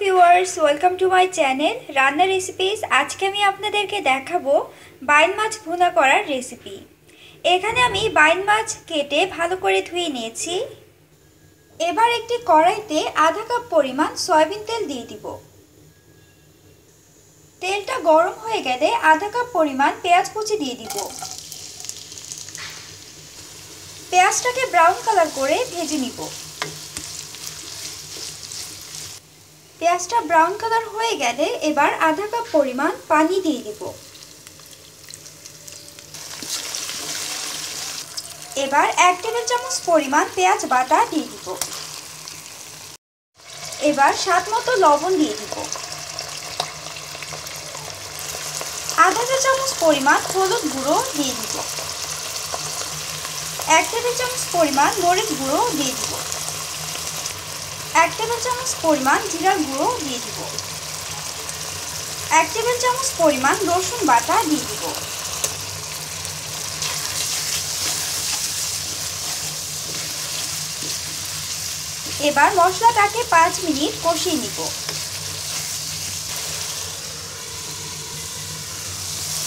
Viewers welcome to my channel রান্না recipes আজকে আমি আপনাদেরকে দেখাবো বাইন মাছ ভুনা করার রেসিপি এখানে আমি বাইন মাছ কেটে ভালো করে ধুয়ে নিয়েছি। এবার একটি কড়াইতে আধা কাপ পরিমাণ সয়াবিন তেল দিয়ে দিব। তেলটা গরম হয়ে গেলে আধা কাপ পরিমাণ পেঁয়াজ কুচি দিয়ে দিব। পেঁয়াজটাকে ব্রাউন কালার করে ভেজে নিব। পেঁয়াজটা ব্রাউন কালার হয়ে গেলে এবার আধা কাপ পরিমাণ পানি দিয়ে দিব। এবার এক টেবিল চামচ পরিমাণ পেঁয়াজ বাটা দিয়ে দিব। এবার স্বাদ মতো লবণ দিয়ে দিব। আধা চা চামচ পরিমাণ হলুদ গুঁড়ো দিয়ে দিব। এক টেবিল চামচ পরিমাণ মরিচ গুঁড়ো দিয়ে দিব। এক টেবিল চামচ পরিমাণ জিরার গুঁড়ো দিয়ে দিব। এক টেবিল চামচ পরিমাণ রসুন বাটা দিয়ে দিব। এবার মশলাটাকে পাঁচ মিনিট কষিয়ে নিব।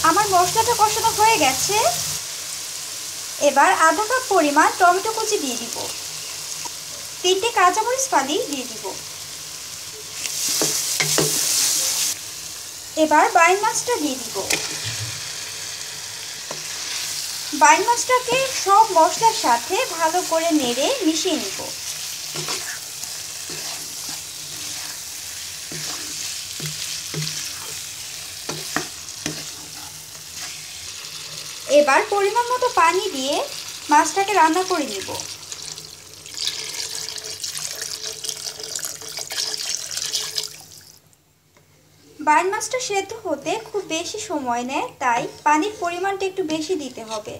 আমার মশলাটা কষানো হয়ে গেছে। এবার আধা কাপ পরিমাণ টমেটো কুচি দিয়ে দিব। তিনটে কাঁচামরিচ ফালি দিয়ে দিব। এবার বাইন মাছটা দিয়ে দিব। বাইন মাছটাকে সব মশলার সাথে ভালো করে নেড়ে মিশিয়ে নিব। এবার পরিমাণ মতো পানি দিয়ে মাছটাকে রান্না করে নিব। বাইন মাছটা সেদ্ধ হতে খুব বেশি সময় নেয়, তাই পানির পরিমাণটা একটু বেশি দিতে হবে।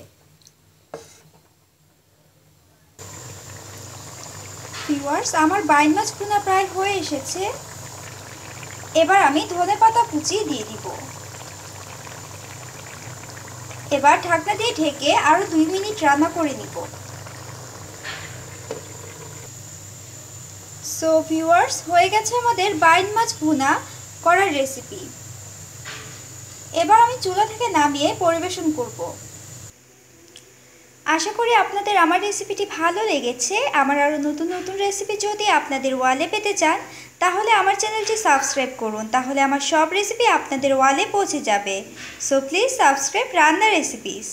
ভিউয়ার্স আমার বাইন মাছ ভুনা প্রায় হয়ে এসেছে। এবার আমি ধনে পাতা কুচি দিয়ে দিব। এবার ঢাকনা দিয়ে ঢেকে আরও দুই মিনিট রান্না করে নিব। সো ভিউয়ার্স হয়ে গেছে আমাদের বাইন মাছ ভুনা। করার রেসিপি এবার আমি চুলা থেকে নামিয়ে পরিবেশন করব। আশা করি আপনাদের আমার রেসিপিটি ভালো লেগেছে। আমার আরও নতুন নতুন রেসিপি যদি আপনাদের ওয়ালে পেতে চান, তাহলে আমার চ্যানেলটি সাবস্ক্রাইব করুন। তাহলে আমার সব রেসিপি আপনাদের ওয়ালে পৌঁছে যাবে। সো প্লিজ সাবস্ক্রাইব রান্না রেসিপিস